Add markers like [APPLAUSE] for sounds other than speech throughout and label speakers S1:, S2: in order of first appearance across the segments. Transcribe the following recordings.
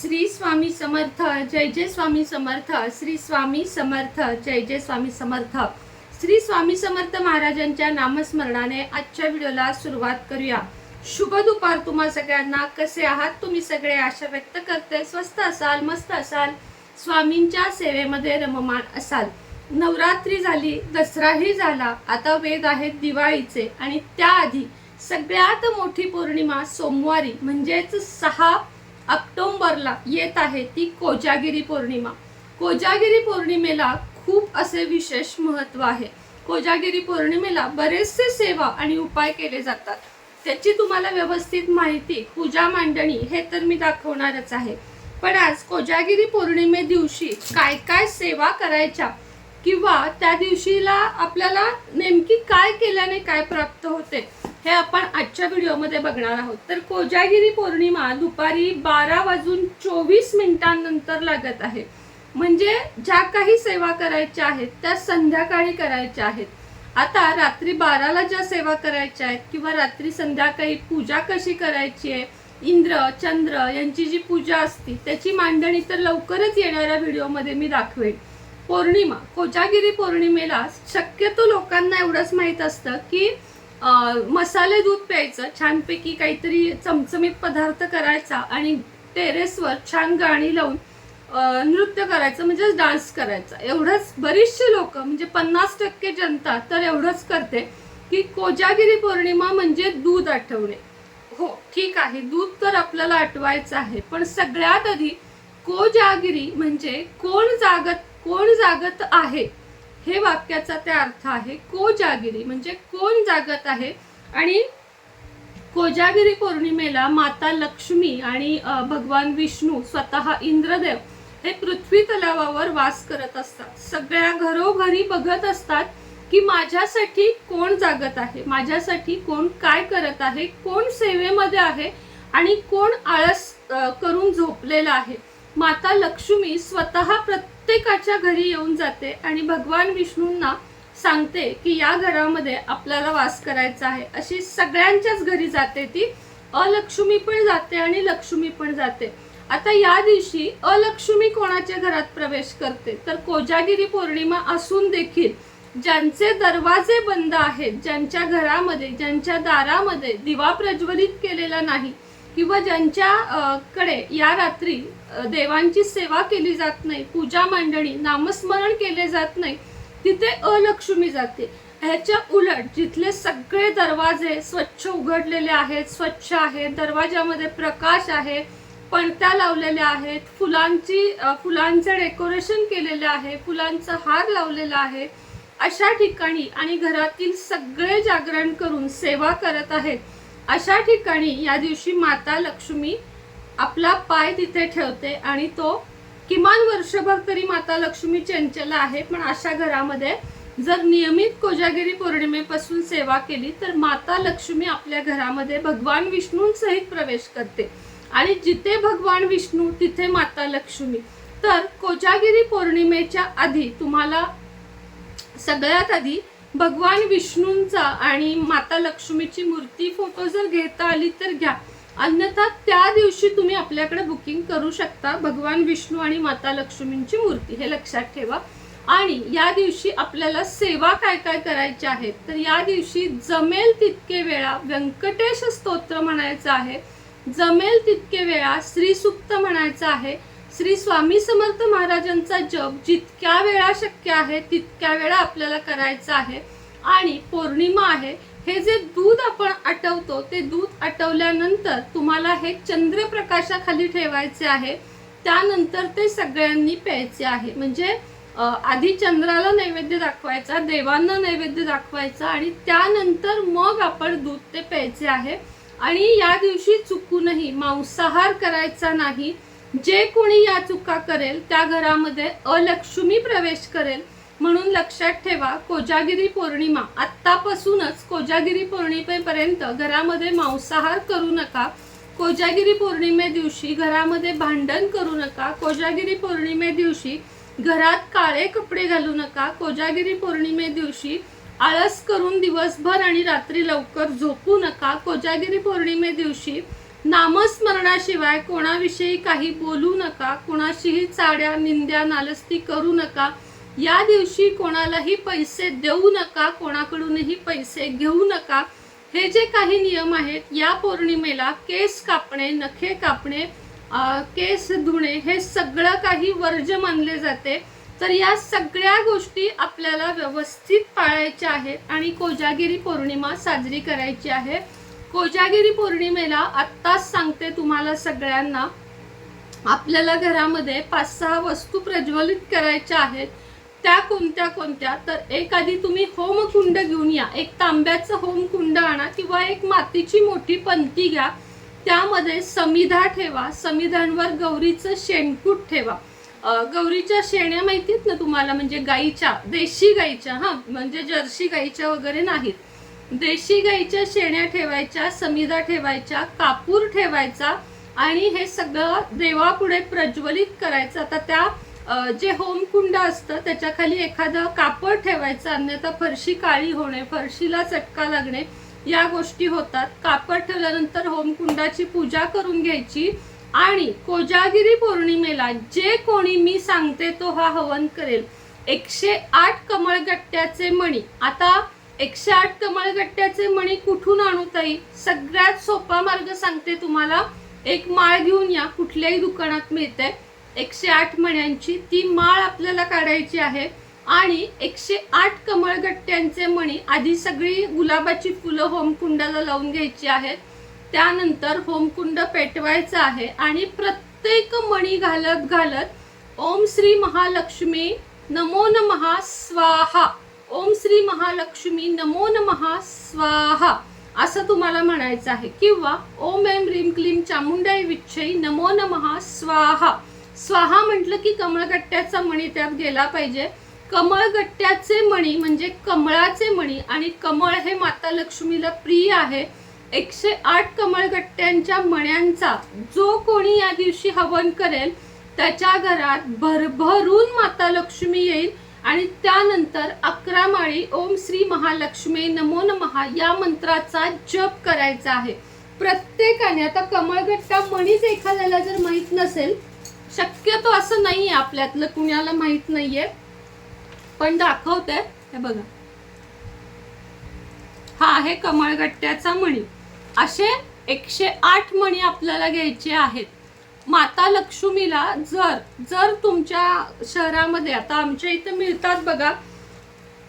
S1: श्री स्वामी समर्थ जय जय स्वामी समर्थ श्री स्वामी समर्थ जय जय स्वामी समर्थ. श्री स्वामी समर्थ महाराजांच्या नामस्मरणाने आजच्या व्हिडिओला सुरुवात करूया. शुभ दुपार तुम्हा सगळ्यांना. कसे आहात तुम्ही सगळे? आशा व्यक्त करते. स्वस्त असाल मस्त असाल. स्वामींच्या सेवेमध्ये रममान असाल. नवरात्री झाली दसराही झाला. आता वेद आहेत दिवाळीचे आणि त्याआधी सगळ्यात मोठी पौर्णिमा सोमवारी म्हणजेच सहा ऑक्टोंबरला येत आहे ती कोजागिरी पौर्णिमा. कोजागिरी पौर्णिमेला खूप असे विशेष महत्त्व आहे. कोजागिरी पौर्णिमेला बरेचसे सेवा आणि उपाय केले जातात. त्याची तुम्हाला व्यवस्थित माहिती पूजा मांडणी हे तर मी दाखवणारच आहे. पण आज कोजागिरी पौर्णिमे दिवशी काय काय सेवा करायच्या किंवा त्या दिवशीला आपल्याला नेमकी काय केल्याने काय प्राप्त होते हे आपण आजच्या व्हिडिओमध्ये बघणार आहोत. तर कोजागिरी पौर्णिमा दुपारी बारा वाजून चोवीस मिनिटांनंतर लागत आहे. म्हणजे ज्या काही सेवा करायच्या आहेत त्या संध्याकाळी करायच्या आहेत. आता रात्री बाराला ज्या सेवा करायच्या आहेत किंवा रात्री संध्याकाळी पूजा कशी करायची आहे इंद्र चंद्र यांची जी पूजा असती त्याची मांडणी तर लवकरच येणाऱ्या व्हिडिओमध्ये मी दाखवेन. पौर्णिमा कोजागिरी पौर्णिमेला शक्यतो लोकांना एवढंच माहीत असतं की मसाले दूध प्यायचं छानपैकी काहीतरी चमचमीत पदार्थ करायचा आणि टेरेसवर छान गाणी लावून नृत्य करायचं म्हणजे डान्स करायचा. एवढंच बरीचशी लोक म्हणजे पन्नास टक्के जनता तर एवढंच करते की कोजागिरी पौर्णिमा म्हणजे दूध आठवणे. हो ठीक आहे दूध तर आपल्याला आठवायचं आहे पण सगळ्यात आधी कोजागिरी म्हणजे कोण जागत कोण जागत आहे? हे वाक्याचा ते अर्थ आहे कोजागिरी. म्हणजे कोण जागत आहे? आणि कोजागिरी पौर्णिमेला माता लक्ष्मी आणि भगवान विष्णू स्वतः इंद्रदेव हे पृथ्वी तलावावर वास करत असतात. सगळ्या घरोघरी बघत असतात की माझ्यासाठी कोण जागत आहे? माझ्यासाठी कोण काय करत आहे? कोण सेवेमध्ये आहे? आणि कोण आळस करून झोपलेला आहे? माता लक्ष्मी स्वतः प्रत्येकाच्या घरी येऊन जाते आणि भगवान विष्णूंना सांगते की या घरामध्ये आपल्याला वास करायचा आहे. अशी सगळ्यांच्याच घरी जाते ती. अलक्ष्मी पण जाते आणि लक्ष्मी पण जाते. आता या दिवशी अलक्ष्मी कोणाच्या घरात प्रवेश करते? तर कोजागिरी पौर्णिमा असून देखील ज्यांचे दरवाजे बंद आहेत ज्यांच्या घरामध्ये ज्यांच्या दारामध्ये दिवा प्रज्वलित केलेला नाही किंवा ज्यांच्याकडे या रात्री देवांची सेवा केली जात नाही पूजा मांडणी नामस्मरण केले जात नाही तिथे अलक्ष्मी जाते. ह्याच्या उलट जिथले सगळे दरवाजे स्वच्छ उघडलेले आहेत स्वच्छ आहेत दरवाजामध्ये प्रकाश आहे पणत्या लावलेल्या आहेत फुलांची फुलांचे फुलांचं डेकोरेशन केलेलं आहे फुलांचा हार लावलेला आहे अशा ठिकाणी आणि घरातील सगळे जागरण करून सेवा करत आहेत. अशा ठिकाणी या दिवशी माता लक्ष्मी आपला पाय तिथे ठेवते आणि तो किमान वर्षभर तरी माता लक्ष्मी चंचल आहे. पण अशा घरामध्ये जर नियमित कोजागिरी पौर्णिमेपासून सेवा केली तर माता लक्ष्मी आपल्या घरामध्ये भगवान विष्णूंसहित प्रवेश करते. आणि जिथे भगवान विष्णू तिथे माता लक्ष्मी. तर कोजागिरी पौर्णिमेच्या आधी तुम्हाला सगळ्यात आधी भगवान विष्णूंचा आणि माता लक्ष्मीची मूर्ती फोटो जर घेता आली तर घ्या. अन्यथा त्या दिवशी तुम्ही आपल्याकडे बुकिंग करू शकता भगवान विष्णू आणि माता लक्ष्मींची मूर्ती. हे लक्षात ठेवा. आणि या दिवशी आपल्याला सेवा काय काय करायच्या आहेत तर या दिवशी जमेल तितके वेळा व्यंकटेश स्तोत्र म्हणायचं आहे. जमेल तितके वेळा श्रीसुक्त म्हणायचं आहे. श्री स्वामी समर्थ महाराजांचा जप जितक्या वेळा शक्य आहे तितक्या वेळा आपल्याला करायचा आहे. आणि पौर्णिमा आहे हे जे दूध आपण आटवतो ते दूध आटवल्यानंतर तुम्हाला हे चंद्रप्रकाशाखाली ठेवायचे आहे. त्यानंतर ते सगळ्यांनी प्यायचे आहे. म्हणजे आधी चंद्राला नैवेद्य दाखवायचा देवांना नैवेद्य दाखवायचा आणि त्यानंतर मग आपण दूध ते प्यायचे आहे. आणि या दिवशी चुकूनही मांसाहार करायचा नाही. जे कोणी या चुका करेल त्या घरामध्ये अलक्ष्मी प्रवेश करेल म्हणून लक्षात ठेवा कोजागिरी पौर्णिमा आत्तापासूनच कोजागिरी पौर्णिमेपर्यंत घरामध्ये मांसाहार करू नका. कोजागिरी पौर्णिमे दिवशी घरामध्ये भांडण करू नका. कोजागिरी पौर्णिमे दिवशी घरात काळे कपडे घालू नका. कोजागिरी पौर्णिमे दिवशी आळस करून दिवसभर आणि रात्री लवकर झोपू नका. कोजागिरी पौर्णिमे दिवशी नामस्मरणाशिवाय कोणाविषयी काही बोलू नका कोणाशीही चाड्या निंद्या नालस्ती करू नका. या दिवशी कोणालाही पैसे देऊ नका कोणाकडूनही पैसे घेऊ नका. हे जे काही नियम आहेत या पौर्णिमेला केस कापणे नखे कापणे केस धुणे हे सगळं काही वर्ज मानले जाते. तर या सगळ्या गोष्टी आपल्याला व्यवस्थित पाळायच्या आहेत आणि कोजागिरी पौर्णिमा साजरी करायची आहे. कोजागिरी पौर्णिमेला आत्ताच सांगते तुम्हाला सगळ्यांना. आपल्याला घरामध्ये पाच सहा वस्तू प्रज्वलित करायच्या आहेत. त्या कोणत्या कोणत्या? तर एक आधी तुम्ही होमकुंड घेऊन या. एक तांब्याचं होमकुंड आणा किंवा एक मातीची मोठी पंती घ्या. त्यामध्ये समिधा ठेवा. समिधांवर गौरीचं शेणकूट ठेवा. गौरीच्या शेण्या माहितीत ना तुम्हाला? म्हणजे गाईच्या देशी गाईच्या हां? म्हणजे जर्सी गाईच्या वगैरे नाहीत. देशी गाईच्या शेण्या ठेवायच्या समिधा ठेवायच्या कापूर ठेवायचा आणि हे सगळं देवापुढे प्रज्वलित करायचं. आता त्या जे होमकुंड असतं त्याच्याखाली एखादं कापड ठेवायचं अन्यथा फरशी काळी होणे फरशीला चटका लागणे या गोष्टी होतात. कापड ठेवल्यानंतर होमकुंडाची पूजा करून घ्यायची आणि कोजागिरी पौर्णिमेला जे कोणी मी सांगते तो हा हवन करेल. एकशे आठ कमळगट्ट्याचे मणी. आता एकशे आठ कमळगट्ट्याचे मणी कुठून आणू ताई? सगळ्यात सोपा मार्ग सांगते तुम्हाला. एक माळ घेऊन या कुठल्याही दुकानात मिळते एकशे आठ मण्यांची ती माळ आपल्याला काढायची आहे. आणि एकशे आठ कमळगट्ट्यांचे मणी आधी सगळी गुलाबाची फुलं होमकुंडाला लावून घ्यायची आहेत. त्यानंतर होमकुंड पेटवायचं आहे आणि प्रत्येक मणी घालत घालत ओम श्री महालक्ष्मी नमो नमः स्वाहा. ओम श्री महालक्ष्मी नमो नमहा स्वाहा. असं तुम्हाला म्हणायचं आहे. किंवा ओम एम रीम क्लीम चामुंडाई विच्छई नमो नमहा स्वाहा. स्वाहा म्हटलं की कमळगट्ट्याचा मणी त्यात गेला पाहिजे. कमळगट्ट्याचे मणी म्हणजे कमळाचे मणी आणि कमळ हे माता लक्ष्मीला प्रिय आहे. एकशे आठ कमळगट्ट्यांच्या मण्यांचा जो कोणी या दिवशी हवन करेल त्याच्या घरात भरभरून माता लक्ष्मी येईल. आणि त्यानंतर अकरा माळी ओम श्री महालक्ष्मी नमो नमहा या मंत्राचा जप करायचा आहे. प्रत्येकाने आता कमळगट्टा मणीच एखाद्याला जर माहीत नसेल शक्यतो असं नाही आहे आपल्यातलं कुणाला माहीत नाही आहे पण दाखवते हे बघा. हा आहे कमळगट्ट्याचा मणी. असे एकशे आठ मणी आपल्याला घ्यायचे आहेत. माता लक्ष्मीला जर जर तुमच्या शहरामध्ये आता आमच्या इथं मिळतात बघा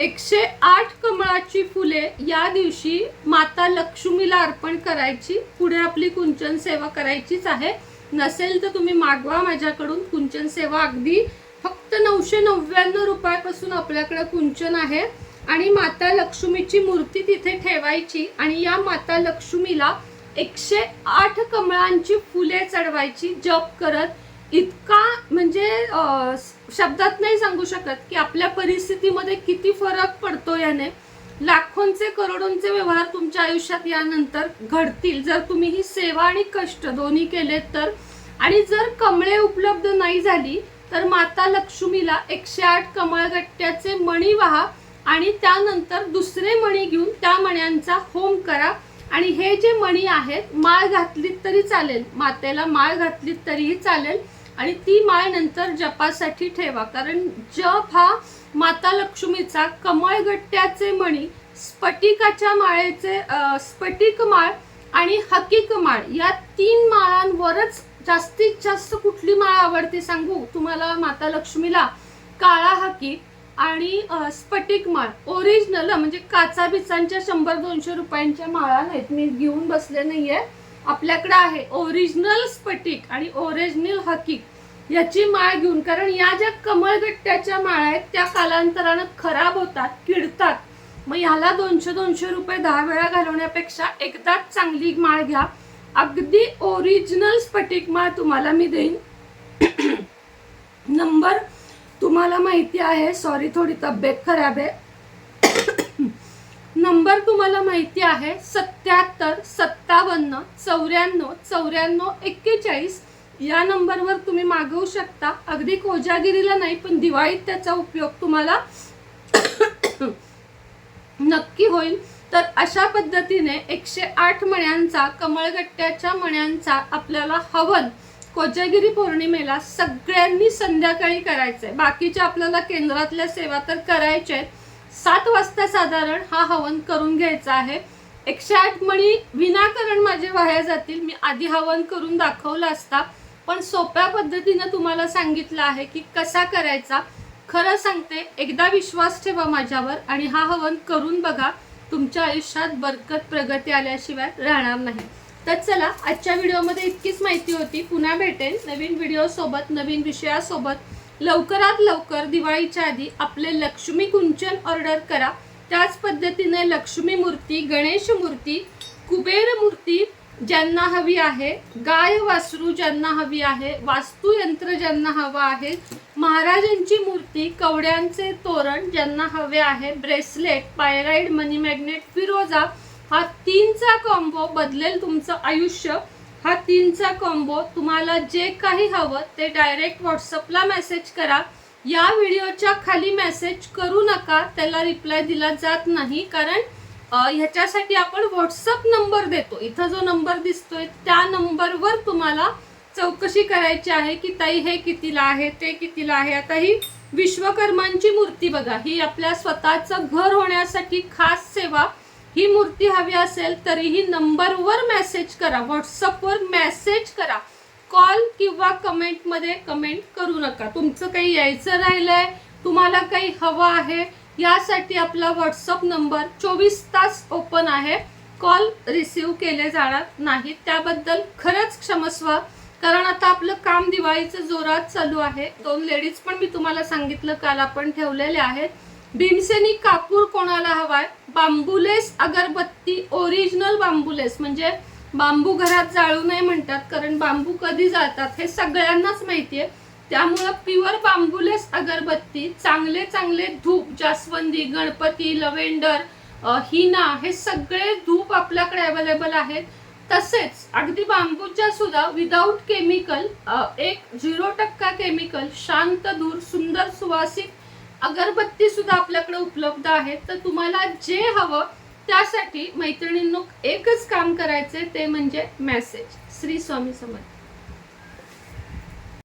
S1: एकशे आठ कमळाची फुले या दिवशी माता लक्ष्मीला अर्पण करायची पुढे आपली कुंचन सेवा करायचीच आहे. नसेल तर तुम्ही मागवा माझ्याकडून कुंचन सेवा. अगदी फक्त नऊशे नव्याण्णव रुपयापासून आपल्याकडे कुंचन आहे. आणि माता लक्ष्मीची मूर्ती तिथे ठेवायची आणि या माता लक्ष्मीला एकशे आठ कमळांची फुले चढवायची जप करत. इतका म्हणजे शब्दात नाही सांगू शकत की आपल्या परिस्थितीमध्ये किती फरक पडतो याने. लाखोंचे करोडोंचे व्यवहार तुमच्या आयुष्यात यानंतर घडतील. जर तुम्ही ही सेवा आणि कष्ट दोन्ही केलेत तर. आणि जर कमळे उपलब्ध नाही झाली तर माता लक्ष्मीला एकशे आठ कमळगट्ट्याचे मणी व्हा आणि त्यानंतर दुसरे मणी घेऊन त्या मण्यांचा होम करा. आणि हे जे मणी आहेत माळ घातलीत तरी चालेल. मातेला माळ घातलीत तरीही चालेल. आणि ती माळ नंतर जपासाठी ठेवा. कारण जप हा माता लक्ष्मीचा कमळगट्ट्याचे मणी स्फटिकाच्या माळेचे स्फटिक माळ आणि हकीक माळ. या तीन माळांवरच जास्तीत जास्त कुठली माळ आवडते सांगू? तुम्हाला माता लक्ष्मीला काळा हकीक आणि स्फटिक माळ. ओरिजिनल म्हणजे काचा बिचांच्या शंभर दोनशे रुपयांच्या माळा नाहीत मी घेऊन बसले नाहीये. आपल्याकडे आहे ओरिजिनल स्फटिक आणि ओरिजिनल हकीक. याची माळ घेऊन कारण या ज्या कमळगट्ट्याच्या माळा आहेत त्या कालांतरानं खराब होतात किडतात. मग ह्याला दोनशे दोनशे रुपये दहा वेळा घालवण्यापेक्षा एकदाच चांगली माळ घ्या. अगदी ओरिजिनल स्फटिक माळ तुम्हाला मी देईन. [COUGHS] नंबर तुम्हाला माहिती आहे सॉरी थोडी तब्येत खराब आहे. नंबर तुम्हाला माहिती आहे सत्याहत्तर सत्तावन्न चौऱ्याण्णव चौऱ्याण्णव एक्केचाळीस. या नंबरवर तुम्ही मागवू शकता. अगदी कोजागिरीला नाही पण दिवाळीत त्याचा उपयोग तुम्हाला नक्की होईल. तर अशा पद्धतीने एकशे आठ मण्यांचा कमळगट्ट्याच्या मण्यांचा आपल्याला हवन कोजागिरी पौर्णिमेला सगळ्यांनी संध्याकाळी करायचंय. बाकीच्या आपल्याला केंद्रातल्या सेवा तर करायच्या आहेत सात वाजता साधारण हा हवन करून घ्यायचा आहे. एकशे आठ मणी विनाकारण माझे वाया जातील. मी आधी हवन करून दाखवला असता पण सोप्या पद्धतीनं तुम्हाला सांगितलं आहे की कसा करायचा. खरं सांगते एकदा विश्वास ठेवा माझ्यावर आणि हा हवन करून बघा. तुमच्या आयुष्यात बरकत प्रगती आल्याशिवाय राहणार नाही. तर चला आजच्या व्हिडिओमध्ये इतकीच माहिती होती. पुन्हा भेटेन नवीन व्हिडिओसोबत नवीन विषयासोबत. लवकरात लवकर दिवाळीच्या आधी आपले लक्ष्मी कुंचन ऑर्डर करा. त्याच पद्धतीने लक्ष्मी मूर्ती गणेश मूर्ती कुबेर मूर्ती ज्यांना हवी आहे गाय वासरू ज्यांना हवी आहे वास्तुयंत्र ज्यांना हवं आहे महाराजांची मूर्ती कवड्यांचे तोरण ज्यांना हवे आहे ब्रेसलेट पायराईड मनी मॅग्नेट फिरोजा हा तीनचा कॉम्बो बदलेल तुमचं आयुष्य. हा तीनचा कॉम्बो तुम्हाला जे काही हवं ते डायरेक्ट व्हॉट्सअपला मेसेज करा. या व्हिडिओच्या खाली मेसेज करू नका त्याला रिप्लाय दिला जात नाही. कारण ह्याच्यासाठी आपण व्हॉट्सअप नंबर देतो. इथं जो नंबर दिसतोय त्या नंबरवर तुम्हाला चौकशी करायची आहे की ताई हे कितीला आहे ते कितीला आहे. आता ही विश्वकर्मांची मूर्ती बघा. ही आपल्या स्वतःचं घर होण्यासाठी खास सेवा ही मूर्ती हवी असेल तरीही नंबरवर मेसेज करा. व्हॉट्सअपवर मेसेज करा. कॉल किंवा कमेंटमध्ये कमेंट करू नका. तुमचं काही यायचं राहिलं आहे तुम्हाला काही हवं आहे यासाठी आपला व्हॉट्सअप नंबर चोवीस तास ओपन आहे. कॉल रिसीव केले जाणार नाहीत त्याबद्दल खरंच क्षमस्व कारण आता आपलं काम दिवाळीचं जोरात चालू आहे. दोन लेडीज पण मी तुम्हाला सांगितलं काल आपण ठेवलेले आहेत. भीमसेनी कापूर कोणाला हवाय? बांबुलेस अगरबत्ती ओरिजिनल बांबुलेस. म्हणजे बांबू घरात जाळू नये म्हणतात कारण बांबू कधी जाळतात हे सगळ्यांनाच माहिती आहे त्यामुळं प्युअर बांबुलेस अगरबत्ती चांगले चांगले धूप जास्वंदी गणपती लव्हेंडर हिना हे सगळे धूप आपल्याकडे अवेलेबल आहेत. तसेच अगदी बांबूच्या सुद्धा विदाऊट केमिकल एक झिरो टक्का केमिकल शांत दूर सुंदर सुवासिक अगरबत्ती सुद्धा आपल्याकडे उपलब्ध आहे तर तुम्हाला जे हवं त्यासाठी मैत्रिणींनो एकच काम करायचे ते म्हणजे मॅसेज श्री स्वामी समर्थ.